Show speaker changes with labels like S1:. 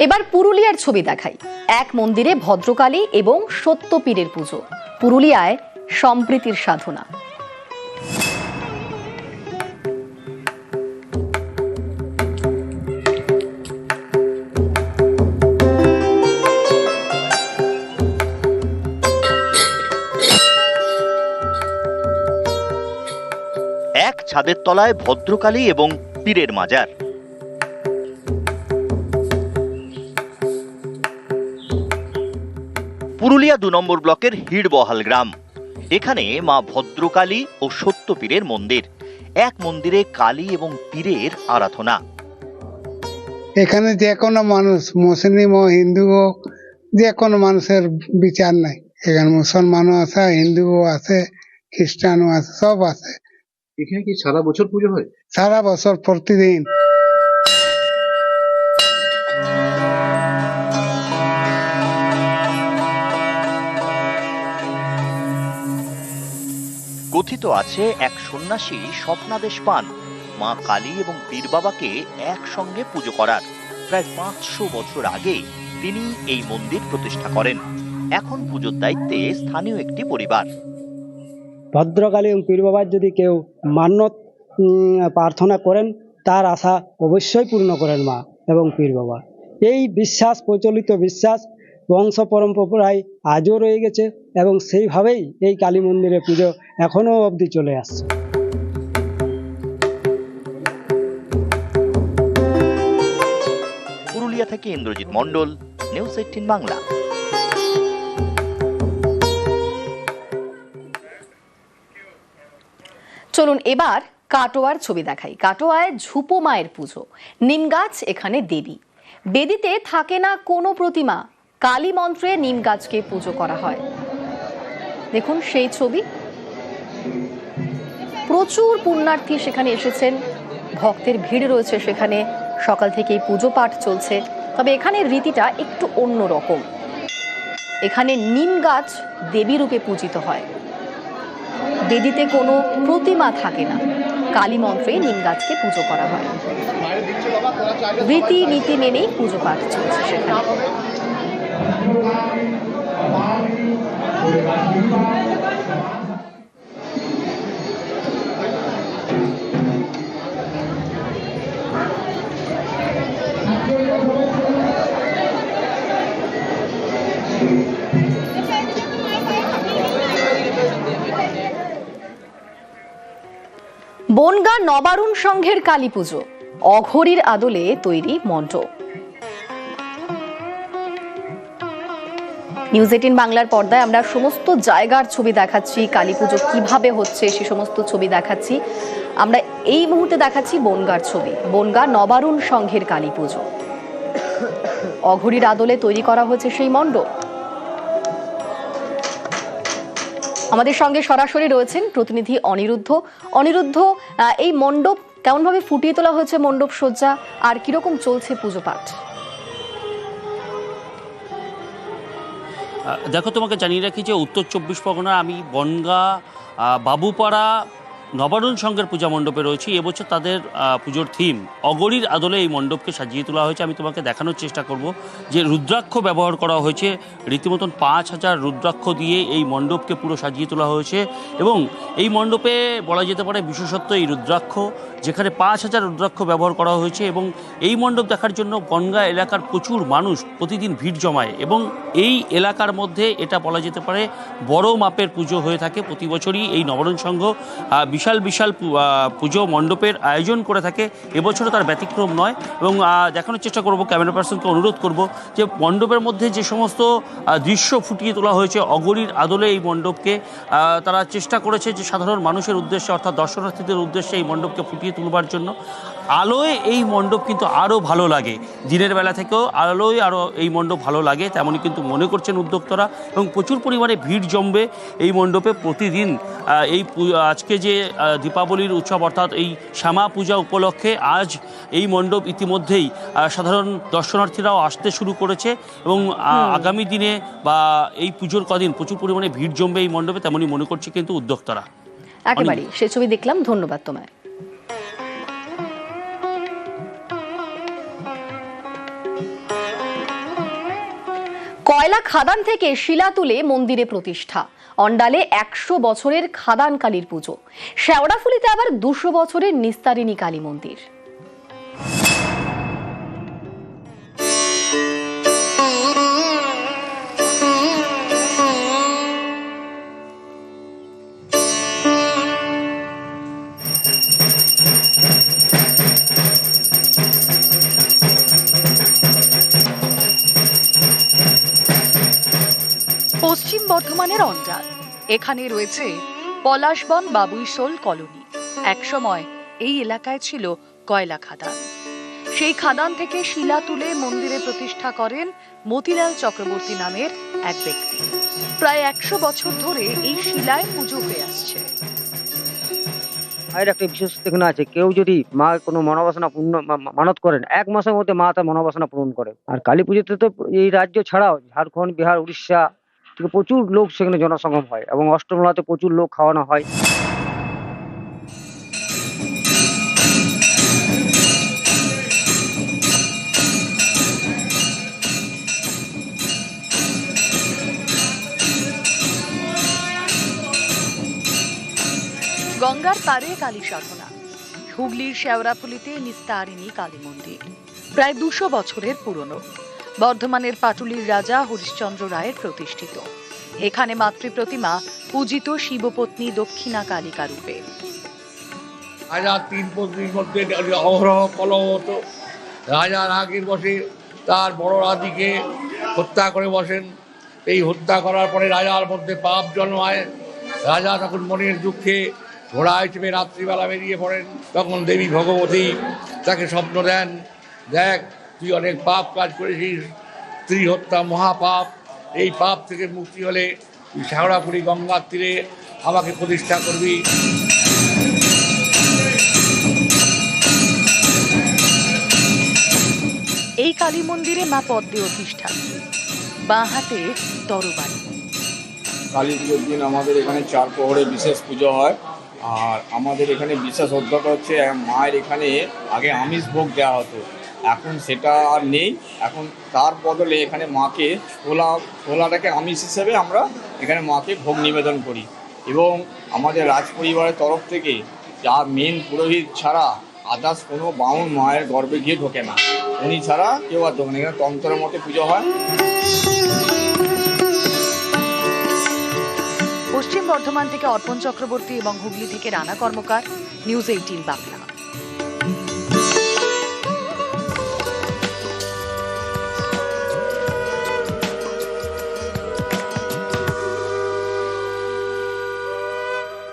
S1: এবার পুরুলিয়ার ছবি দেখাই। এক মন্দিরে ভদ্রকালী এবং সত্যপীরের পুজো। পুরুলিয়ায় সম্প্রীতির সাধনা।
S2: এক ছাদের তলায় ভদ্রকালী এবং পীরের মাজার। পুরুলিয়া দু নম্বর ব্লকের হিড়বহাল গ্রাম। এখানে মা ভদ্রকালী ও সত্যপীরের মন্দির। এক মন্দিরে কালী এবং পীরের আরাধনা।
S3: এখানে যে কোনো মানুষ মুসলিম ও হিন্দু হোক যে কোনো মানুষের বিচার নাই। এখানে মুসলমানও আছে হিন্দুও আছে খ্রিস্টানও আছে সব আছে।
S4: এখানে কি সারা বছর পুজো হয়?
S3: সারা বছর প্রতিদিন।
S2: কথিত আছে এক সন্ন্যাসী স্বপ্নাদেশ পান। মা কালী এবং পীর বাবাকে একসঙ্গে পুজো করার। প্রায় পাঁচশো বছর আগে তিনি এই মন্দির প্রতিষ্ঠা করেন। এখন পুজোর দায়িত্বে স্থানীয় একটি পরিবার।
S5: ভদ্রকালী এবং পীর বাবার যদি কেউ মান্যত প্রার্থনা করেন, তার আশা অবশ্যই পূর্ণ করেন মা এবং পীর বাবা। এই বিশ্বাস, প্রচলিত বিশ্বাস বংশ পরম্পরায় আজও রয়ে গেছে এবং সেইভাবেই এই কালী মন্দিরে পুজো এখনও অবধি চলে আসছে।
S2: পুরুলিয়া থেকে ইন্দ্রজিৎ মণ্ডল নিউজ এইটিন বাংলা।
S1: চলুন এবার কাটোয়ার ছবি দেখাই। কাটোয়ায় ঝুপো মায়ের পুজো। নিম গাছ এখানে দেবী। বেদিতে থাকে না কোনো প্রতিমা। কালী মন্ত্রে নিম গাছকে পুজো করা হয়। দেখুন সেই ছবি। প্রচুর পুণ্যার্থী সেখানে এসেছেন। ভক্তের ভিড় রয়েছে সেখানে। সকাল থেকেই পুজো পাঠ চলছে। তবে এখানের রীতিটা একটু অন্য রকম। এখানে নিম গাছ দেবী রূপে পূজিত হয়। বেদিতে কোনো প্রতিমা থাকে না। কালী মন্ত্রে নিম গাছকে পুজো করা হয়। রীতি নীতি মেনেই পুজো পাঠ চলছে সেখানে। বনগা নবারুণ সংঘের কালী পুজো, অঘরীর আদলে তৈরি মণ্ডপ নিউজ এইটিন বাংলার পর্দায় আমরা সমস্ত জায়গার ছবি দেখাচ্ছি, কালী পুজো কীভাবে হচ্ছে, সে সমস্ত ছবি দেখাচ্ছি। আমরা এই মুহূর্তে দেখাচ্ছি বনগার ছবি, বনগা নবারুণ সংঘের কালী পুজো। অঘরীর আদলে তৈরি করা হয়েছে সেই মণ্ডপ আমাদের সঙ্গে সরাসরি রয়েছেন প্রতিনিধি অনিরুদ্ধ। অনিরুদ্ধ এই মণ্ডপ কেমনভাবে ফুটিয়ে তোলা হয়েছে মণ্ডপ সজ্জা? আর কীরকম চলছে পুজো পাঠ
S6: দেখো, তোমাকে জানিয়ে রাখি যে উত্তর চব্বিশ পরগনা আমি বনগা বাবুপাড়া নবারুণ সংঘের পূজা মণ্ডপে রয়েছি। এবছর তাদের পুজোর থিম অগরীর আদলে এই মণ্ডপকে সাজিয়ে তোলা হয়েছে। আমি তোমাকে দেখানোর চেষ্টা করব যে রুদ্রাক্ষ ব্যবহার করা হয়েছে। রীতিমতন পাঁচ হাজার রুদ্রাক্ষ দিয়ে এই মণ্ডপকে পুরো সাজিয়ে তোলা হয়েছে এবং এই মণ্ডপে বলা যেতে পারে বিশেষত্ব এই রুদ্রাক্ষ, যেখানে পাঁচ হাজার রুদ্রাক্ষ ব্যবহার করা হয়েছে এবং এই মণ্ডপ দেখার জন্য বনগা এলাকার প্রচুর মানুষ প্রতিদিন ভিড় জমায় এবং এই এলাকার মধ্যে এটা বলা যেতে পারে বড় মাপের পুজো হয়ে থাকে। প্রতি বছরই এই নবরণ সংঘ বিশাল বিশাল পুজো মণ্ডপের আয়োজন করে থাকে। এবছরও তার ব্যতিক্রম নয় এবং দেখানোর চেষ্টা করব, ক্যামেরা পার্সনকে অনুরোধ করব যে মণ্ডপের মধ্যে যে সমস্ত দৃশ্য ফুটিয়ে তোলা হয়েছে অগরির আদলে এই মণ্ডপকে তারা চেষ্টা করেছে যে সাধারণ মানুষের উদ্দেশ্যে অর্থাৎ দর্শনার্থীদের উদ্দেশ্যে এই মণ্ডপকে ফুটিয়ে তুলবার জন্য। আলোয় এই মণ্ডপ কিন্তু আরও ভালো লাগে। দিনের বেলা থেকেও আলোয় আরও এই মণ্ডপ ভালো লাগে তেমনই কিন্তু মনে করছেন উদ্যোক্তারা। এবং প্রচুর পরিমাণে ভিড় জমবে এই মণ্ডপে প্রতিদিন। এই আজকে যে দীপাবলির উৎসব অর্থাৎ এই শ্যামা পূজা উপলক্ষে আজ এই মণ্ডপ ইতিমধ্যেই সাধারণ দর্শনার্থীরাও আসতে শুরু করেছে এবং আগামী দিনে বা এই পুজোর কদিন প্রচুর পরিমাণে ভিড় জমবে এই মণ্ডপে তেমনই মনে করছে কিন্তু উদ্যোক্তারা।
S1: একেবারেই। সে ছবি দেখলাম ধন্যবাদ তোমায়। কয়লা খাদান থেকে শিলা তুলে মন্দিরে প্রতিষ্ঠা। অন্ডালে একশো বছরের খাদান কালীর পুজো। শেওড়াফুলিতে আবার দুশো বছরের নিস্তারিণী কালী মন্দির।
S7: বর্ধমানের অন্ডাল এখানে রয়েছে পলাশবন বাবুইশোল কলোনি। একসময় এই এলাকায় ছিল কয়লা খাদান। সেই খাদান থেকে শিলা তুলে মন্দিরে প্রতিষ্ঠা করেন মতিলাল চক্রবর্তী নামের এক ব্যক্তি। প্রায় একশো বছর ধরে এই শিলায় পুজো হয়ে আসছে।
S8: মায়ের একটা বিশেষ এখানে আছে, কেউ যদি মা কোনো মনোবাসনা পূর্ণ মানত করেন, এক মাসের মধ্যে মা তার মনোবাসনা পূরণ করে। আর কালী পুজোতে তো এই রাজ্য ছাড়াও ঝাড়খণ্ড, বিহার, উড়িষ্যা প্রচুর লোক সেখানে জনসমাগম হয় এবং অষ্টমলাতে প্রচুর লোক খাওয়ানো হয়।
S7: গঙ্গার পারে কালী সাধনা। হুগলির শেওড়াফুলিতে নিস্তারিণী কালী মন্দির। প্রায় দুশো বছরের পুরনো। বর্ধমানের পাটুলির রাজা হরিশ্চন্দ্র রায়ের প্রতিষ্ঠিত। এখানে মাতৃ প্রতিমা পূজিত শিবপত্নী দক্ষিণা কালিকা রূপে।
S9: তিন পত্নীর মধ্যে অহরহ কলহ হতো রাজা রাগের বসে তার বড় রাদিকে হত্যা করে বসেন। এই হত্যা করার পরে রাজার মধ্যে পাপ জন্মায় রাজা তখন মনের দুঃখে ঘোড়ায় চেপে রাত্রিবেলা বেরিয়ে পড়েন। তখন দেবী ভগবতী তাকে স্বপ্ন দেন, দেখ তুই অনেক পাপ কাজ করেছিস স্ত্রী হত্যা মহাপাপ এই পাপ থেকে মুক্তি হলে তুই শেওড়াপুরি গঙ্গার তীরে আমাকে প্রতিষ্ঠা করবি।
S7: এই কালী মন্দিরে মা পদ্মে অধিষ্ঠান। বাঁ হাতে তরবারি।
S10: কালী পুজোর দিন আমাদের এখানে চার প্রহরে বিশেষ পুজো হয় আর আমাদের এখানে বিশেষ অধ্যক্ষ হচ্ছে মায়ের এখানে আগে আমিষ ভোগ দেওয়া হতো। এখন সেটা আর নেই। এখন তার বদলে এখানে মাকে ছোলা, ছোলাটাকে আমিষ হিসেবে আমরা এখানে মাকে ভোগ নিবেদন করি। এবং আমাদের রাজ পরিবারের তরফ থেকে যা মেন পুরোহিত ছাড়া আদার্স কোনো বাউন মায়ের গর্ভে গিয়ে ঢোকে না। উনি ছাড়া কেউ আর ঢোকে না। এখানে তন্ত্রের মতো পুজো হয়।
S7: পশ্চিম বর্ধমান থেকে অর্পণ চক্রবর্তী এবং হুগলি থেকে রানা কর্মকার, নিউজ এইটিন বাংলা।